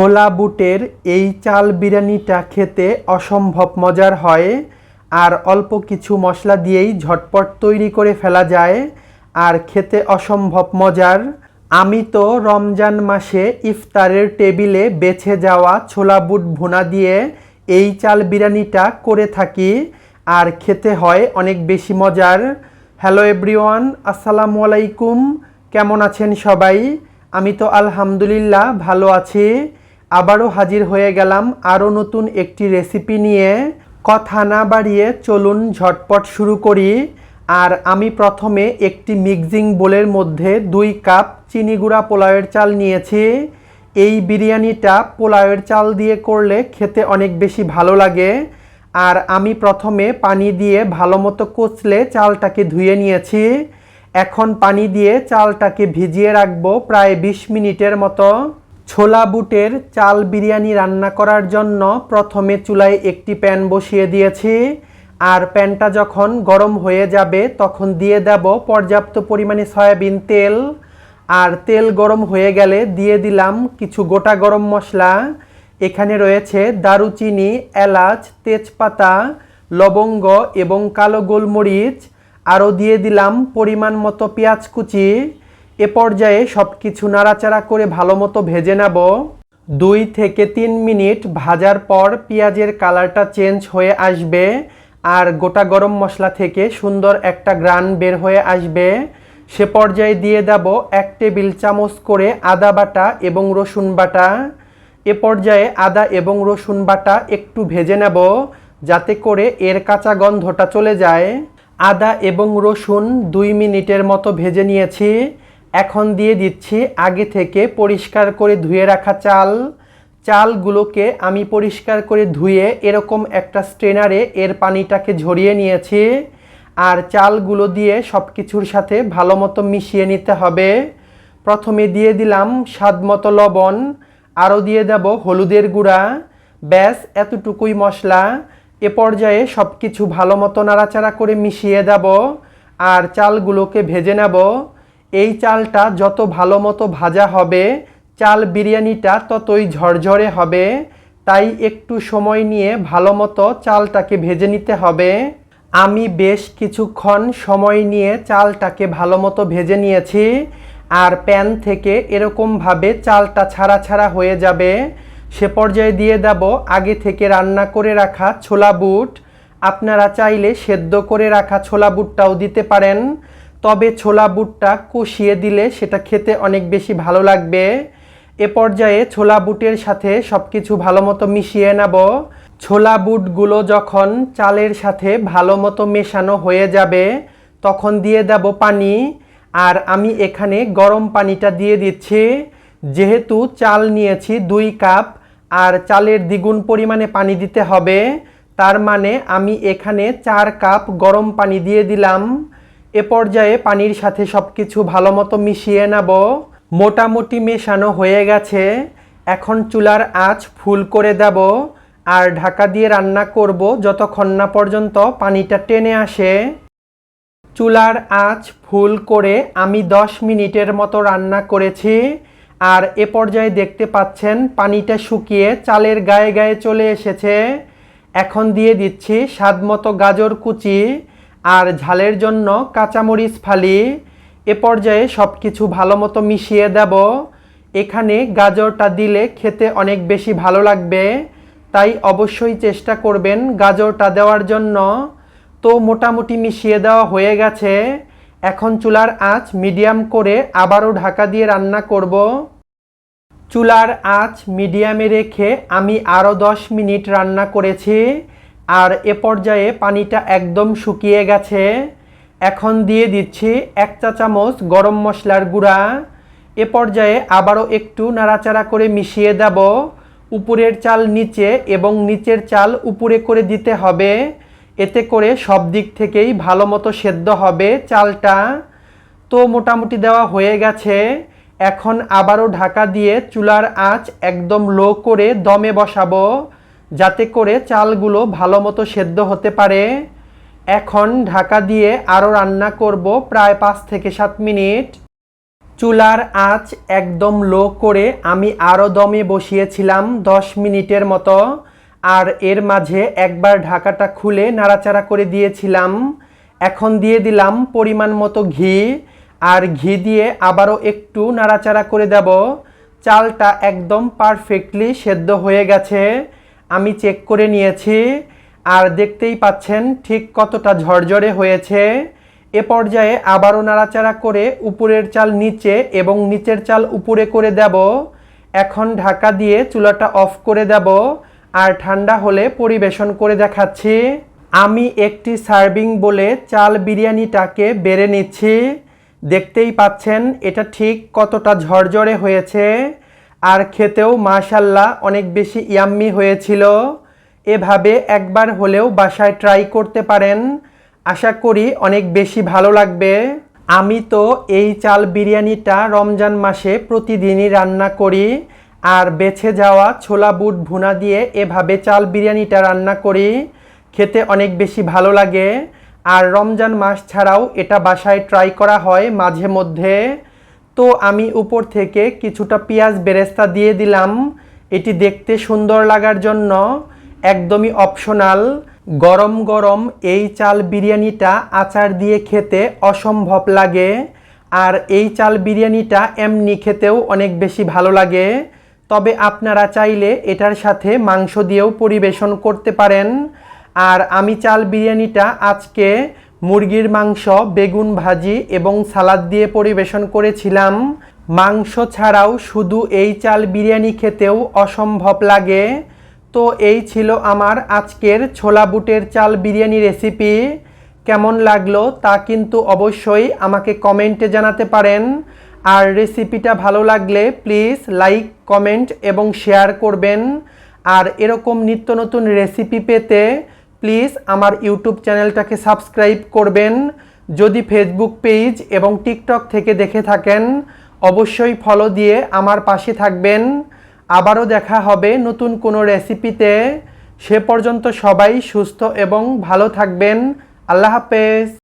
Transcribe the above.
ছোলা বুটের এই চাল বিরিয়ানিটা খেতে অসম্ভব মজার হয়। আর অল্প কিছু মশলা দিয়েই ঝটপট তৈরি করে ফেলা যায়। আর খেতে অসম্ভব মজার। আমি তো রমজান মাসে ইফতারের টেবিলে বেছে যাওয়া ছোলা বুট ভুনা দিয়ে এই চাল বিরিয়ানিটা করে থাকি। আর খেতে হয় অনেক বেশি মজার। হ্যালো এভরিওয়ান, আসসালামু আলাইকুম। কেমন আছেন সবাই? আমি তো আলহামদুলিল্লাহ ভালো আছি। আবারও হাজির হয়ে গেলাম আরও নতুন একটি রেসিপি নিয়ে। কথা না বাড়িয়ে চলুন ঝটপট শুরু করি। আর আমি প্রথমে একটি মিক্সিং বোলের মধ্যে দুই কাপ চিনি গুঁড়া পোলাওয়ের চাল নিয়েছি। এই বিরিয়ানিটা পোলাওয়ের চাল দিয়ে করলে খেতে অনেক বেশি ভালো লাগে। আর আমি প্রথমে পানি দিয়ে ভালো মতো কচলে চালটাকে ধুয়ে নিয়েছি। এখন পানি দিয়ে চালটাকে ভিজিয়ে রাখব প্রায় বিশ মিনিটের মতো। ছোলা বুটের চাল বিরিয়ানি রান্না করার জন্য প্রথমে চুলায় একটি প্যান বসিয়ে দিয়েছি। আর প্যানটা যখন গরম হয়ে যাবে, তখন দিয়ে দেব পর্যাপ্ত পরিমাণে সয়াবিন তেল। আর তেল গরম হয়ে গেলে দিয়ে দিলাম কিছু গোটা গরম মশলা। এখানে রয়েছে দারুচিনি, এলাচ, তেজপাতা, লবঙ্গ এবং কালো গোলমরিচ। আরও দিয়ে দিলাম পরিমাণ মতো পেঁয়াজ কুচি। এ পর্যায়ে সব কিছু নাড়াচাড়া করে ভালো মতো ভেজে নেব। দুই থেকে তিন মিনিট ভাজার পর পেঁয়াজের কালারটা চেঞ্জ হয়ে আসবে আর গোটা গরম মশলা থেকে সুন্দর একটা গ্রান বের হয়ে আসবে। সে পর্যায়ে দিয়ে দেব এক টেবিল চামচ করে আদা বাটা এবং রসুন বাটা। এ পর্যায়ে আদা এবং রসুন বাটা একটু ভেজে নেব যাতে করে এর কাঁচা গন্ধটা চলে যায়। আদা এবং রসুন দুই মিনিটের মতো ভেজে নিয়েছি। এখন দিয়ে দিচ্ছি আগে থেকে পরিষ্কার করে ধুয়ে রাখা চাল। চালগুলোকে আমি পরিষ্কার করে ধুয়ে এরকম একটা স্ট্রেনারে এর পানিটাকে ঝরিয়ে নিয়েছি। আর চালগুলো দিয়ে সব কিছুর সাথে ভালো মতো মিশিয়ে নিতে হবে। প্রথমে দিয়ে দিলাম স্বাদ মতো লবণ, আরও দিয়ে দেব হলুদের গুঁড়া। ব্যাস, এতটুকুই মশলা। এ পর্যায়ে সব কিছু ভালো মতো নাড়াচাড়া করে মিশিয়ে দেব। আর চালগুলোকে ভেজে নেব। এই চালটা যত ভালো মতো ভাজা হবে, চাল বিরিয়ানিটা ততই ঝরঝরে হবে। তাই একটু সময় নিয়ে ভালো মতো চালটাকে ভেজে নিতে হবে। আমি বেশ কিছুক্ষণ সময় নিয়ে চালটাকে ভালো মতো ভেজে নিয়েছি আর প্যান থেকে এরকমভাবে চালটা ছাড়া ছাড়া হয়ে যাবে। সে পর্যায়ে দিয়ে দেব আগে থেকে রান্না করে রাখা ছোলা বুট। আপনারা চাইলে সেদ্ধ করে রাখা ছোলা বুটটাও দিতে পারেন। তবে ছোলা বুটটা কষিয়ে দিলে সেটা খেতে অনেক বেশি ভালো লাগবে। এ পর্যায়ে ছোলা বুটের সাথে সব কিছু ভালো মতো মিশিয়ে নেব। ছোলা বুটগুলো যখন চালের সাথে ভালো মতো মেশানো হয়ে যাবে, তখন দিয়ে দেব পানি। আর আমি এখানে গরম পানিটা দিয়ে দিচ্ছি। যেহেতু চাল নিয়েছি দুই কাপ, আর চালের দ্বিগুণ পরিমাণে পানি দিতে হবে, তার মানে আমি এখানে চার কাপ গরম পানি দিয়ে দিলাম। এ পর্যায়ে পানির সাথে সব কিছু ভালো মতো মিশিয়ে নেব। মোটামুটি মেশানো হয়ে গেছে। এখন চুলার আঁচ ফুল করে দেব আর ঢাকা দিয়ে রান্না করব যতক্ষণ না পর্যন্ত পানিটা টেনে আসে। চুলার আঁচ ফুল করে আমি 10 মিনিটের মতো রান্না করেছি আর এ পর্যায়ে দেখতে পাচ্ছেন পানিটা শুকিয়ে চালের গায়ে গায়ে চলে এসেছে। এখন দিয়ে দিচ্ছি স্বাদ মতো গাজর কুচি আর ঝালের জন্য কাঁচামরিচ ফালি। এ পর্যায়ে সব কিছু ভালো মতো মিশিয়ে দেব। এখানে গাজরটা দিলে খেতে অনেক বেশি ভালো লাগবে। তাই অবশ্যই চেষ্টা করবেন গাজরটা দেওয়ার জন্য। তো মোটামুটি মিশিয়ে দেওয়া হয়ে গেছে। এখন চুলার আঁচ মিডিয়াম করে আবারও ঢাকা দিয়ে রান্না করব। চুলার আঁচ মিডিয়ামে রেখে আমি আরও দশ মিনিট রান্না করেছি। আর এ পর্যায়ে পানিটা একদম শুকিয়ে গেছে। এখন দিয়ে দিচ্ছি এক চা চামচ গরম মশলার গুঁড়া। এ পর্যায়ে আবারও একটু নাড়াচাড়া করে মিশিয়ে দেব। উপরের চাল নিচে এবং নিচের চাল উপরে করে দিতে হবে। এতে করে সব দিক থেকেই ভালো মতো সেদ্ধ হবে চালটা। তো মোটামুটি দেওয়া হয়ে গেছে। এখন আবারও ঢাকা দিয়ে চুলার আঁচ একদম লো করে দমে বসাবো। যাতে করে চালগুলো ভালো মতো সেদ্ধ হতে পারে। এখন ঢাকা দিয়ে আরও রান্না করব প্রায় পাঁচ থেকে সাত মিনিট। চুলার আঁচ একদম লো করে আমি আরও দমে বসিয়েছিলাম দশ মিনিটের মতো। আর এর মাঝে একবার ঢাকাটা খুলে নাড়াচাড়া করে দিয়েছিলাম। এখন দিয়ে দিলাম পরিমাণ মতো ঘি। আর ঘি দিয়ে আবারও একটু নাড়াচাড়া করে দেব। চালটা একদম পারফেক্টলি সেদ্ধ হয়ে গেছে। আমি চেক করে নিয়েছি, আর দেখতেই পাচ্ছেন ঠিক কতটা ঝরঝরে হয়েছে। এ পর্যায়ে আবারও নাড়াচাড়া করে উপরের চাল নিচে এবং নিচের চাল উপরে করে দেব। এখন ঢাকা দিয়ে চুলাটা অফ করে দেব, আর ঠান্ডা হলে পরিবেশন করে দেখাচ্ছি। আমি একটি সার্ভিং বলে চাল বিরিয়ানিটাকে বেড়ে নিচ্ছি। দেখতেই পাচ্ছেন এটা ঠিক কতটা ঝরঝরে হয়েছে। আর খেতেও মাশাল্লাহ অনেক বেশি ইয়াম্মি হয়েছিল। এভাবে একবার হলেও বাসায় ট্রাই করতে পারেন। আশা করি অনেক বেশি ভালো লাগবে। আমি তো এই চাল বিরিয়ানিটা রমজান মাসে প্রতিদিনই রান্না করি। আর বেছে যাওয়া ছোলা বুট ভুনা দিয়ে এভাবে চাল বিরিয়ানিটা রান্না করি। খেতে অনেক বেশি ভালো লাগে। আর রমজান মাস ছাড়াও এটা বাসায় ট্রাই করা হয় মাঝে মধ্যে। তো আমি উপর থেকে কিছুটা পেঁয়াজ বেরেস্তা দিয়ে দিলাম। এটি দেখতে সুন্দর লাগার জন্য একদমই অপশনাল গরম গরম এই চাল বিরিয়ানিটা আচার দিয়ে খেতে অসম্ভব লাগে। আর এই চাল বিরিয়ানিটা এমনি খেতেও অনেক বেশি ভালো লাগে। তবে আপনারা চাইলে এটার সাথে মাংস দিয়েও পরিবেশন করতে পারেন। আর আমি চাল বিরিয়ানিটা আজকে মুরগির মাংস, বেগুন ভাজি এবং সালাদ দিয়ে পরিবেশন করেছিলাম। মাংস ছাড়াও শুধু এই চাল বিরিয়ানি খেতেও অসম্ভব লাগে। তো এই ছিল আমার আজকের ছোলা বুটের চাল বিরিয়ানি রেসিপি। কেমন লাগল তা কিন্তু অবশ্যই আমাকে কমেন্টে জানাতে পারেন। আর রেসিপিটা ভালো লাগলে প্লিজ লাইক, কমেন্ট এবং শেয়ার করবেন। আর এরকম নিত্য নতুন রেসিপি পেতে প্লিজ আমার ইউটিউব চ্যানেলটাকে সাবস্ক্রাইব করবেন। যদি ফেসবুক পেজ এবং টিকটক থেকে দেখে থাকেন, অবশ্যই ফলো দিয়ে আমার পাশে থাকবেন। আবারও দেখা হবে নতুন কোনো রেসিপিতে সে পর্যন্ত সবাই সুস্থ এবং ভালো থাকবেন। আল্লাহ হাফেজ।